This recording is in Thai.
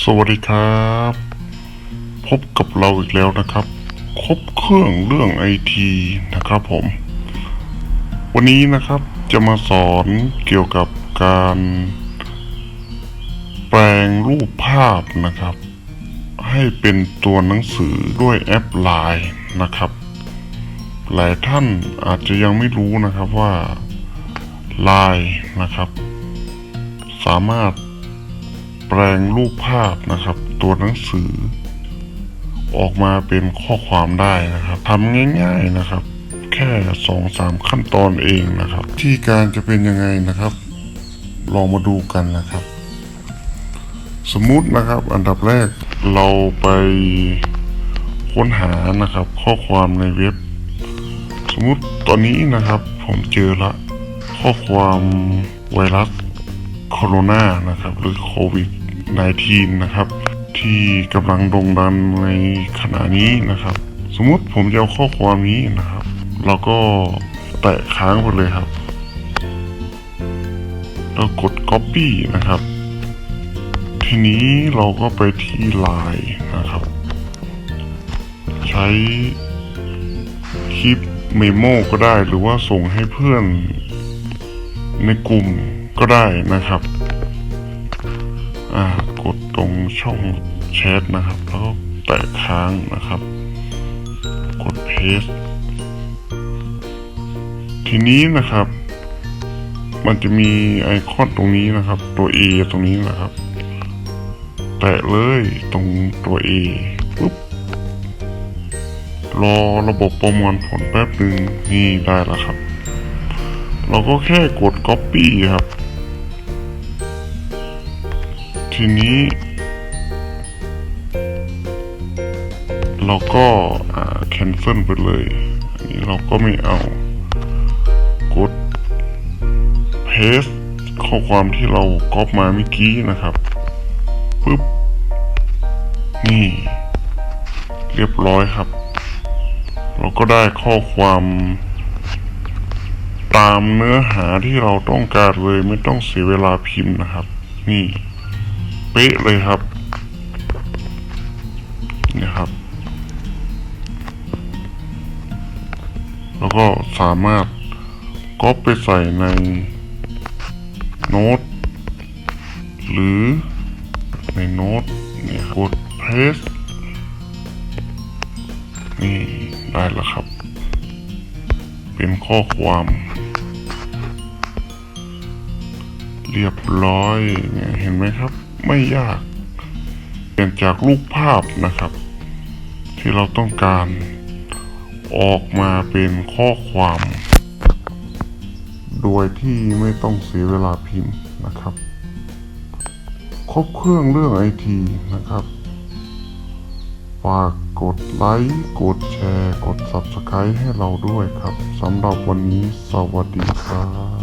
สวัสดีครับ พบกับเราอีกแล้วนะครับ ครบเครื่องเรื่องไอทีนะครับผม วันนี้นะครับจะมาสอนเกี่ยวกับการ แปลงรูปภาพนะครับ ให้เป็นตัวหนังสือด้วยแอปไลน์นะครับ หลายท่านอาจจะยังไม่รู้นะครับว่าไลน์นะครับ สามารถ ปลงรูปภาพนะครับ ตัวหนังสือ ออกมาเป็นข้อความได้นะครับทำง่ายๆนะครับ แค่สองสามขั้นตอนเองนะครับ ที่การจะเป็นยังไงนะครับ ลองมาดูกันนะครับ สมมุตินะครับ อันดับแรกเราไปค้นหานะครับ ข้อความในเว็บ สมมุติตอนนี้นะครับ ผมเจอละ ข้อความไวรัสโคโรนานะครับ หรือโควิด -19 นะครับ ที่กำลังโด่งดังในขณะนี้นะครับ สมมติผมจะเอาข้อความนี้นะครับ เราก็แตะค้างไปเลยครับแล้วกด Copy นะครับ ทีนี้เราก็ไปที่ Line นะครับ ใช้คลิปเมโมก็ได้หรือว่าส่งให้เพื่อนในกลุ่มก็ได้นะครับ กดตรงช่องแชทนะครับ แล้วก็แตะค้างนะครับ กด paste ทีนี้นะครับ มันจะมีไอคอนตรงนี้นะครับ ตัว A ตรงนี้นะครับ แตะเลยตรงตัว A ปุ๊บรอระบบประมวลผลแป๊บหนึ่งนี่ได้แล้วครับ เราก็แค่กด Copy ครับ ทีนี้ เราก็อ่า cancel ไปเลย อันนี้เราก็ไม่เอา กด paste ข้อความที่เราก๊อปมาเมื่อกี้นะครับปึ๊บนี่ เรียบร้อยครับ เราก็ได้ข้อความตามเนื้อหาที่เราต้องการเลยไม่ต้องเสียเวลาพิมพ์นะครับ นี่ เป๊ะเลยครับนี่ครับ แล้วก็สามารถก๊อปไปใส่ในโน้ตหรือในโน้ตเนี่ยครับกด paste นี่ได้แล้วครับ เป็นข้อความ เรียบร้อยเนี่ยเห็นไหมครับ ไม่ยาก เปลี่ยนจากรูปภาพนะครับ ที่เราต้องการออกมาเป็นข้อความ โดยที่ไม่ต้องเสียเวลาพิมพ์นะครับ ครบเครื่องเรื่องไอทีนะครับฝากกดไลค์ กดแชร์ กด Subscribe ให้เราด้วยครับ สำหรับวันนี้สวัสดีครับ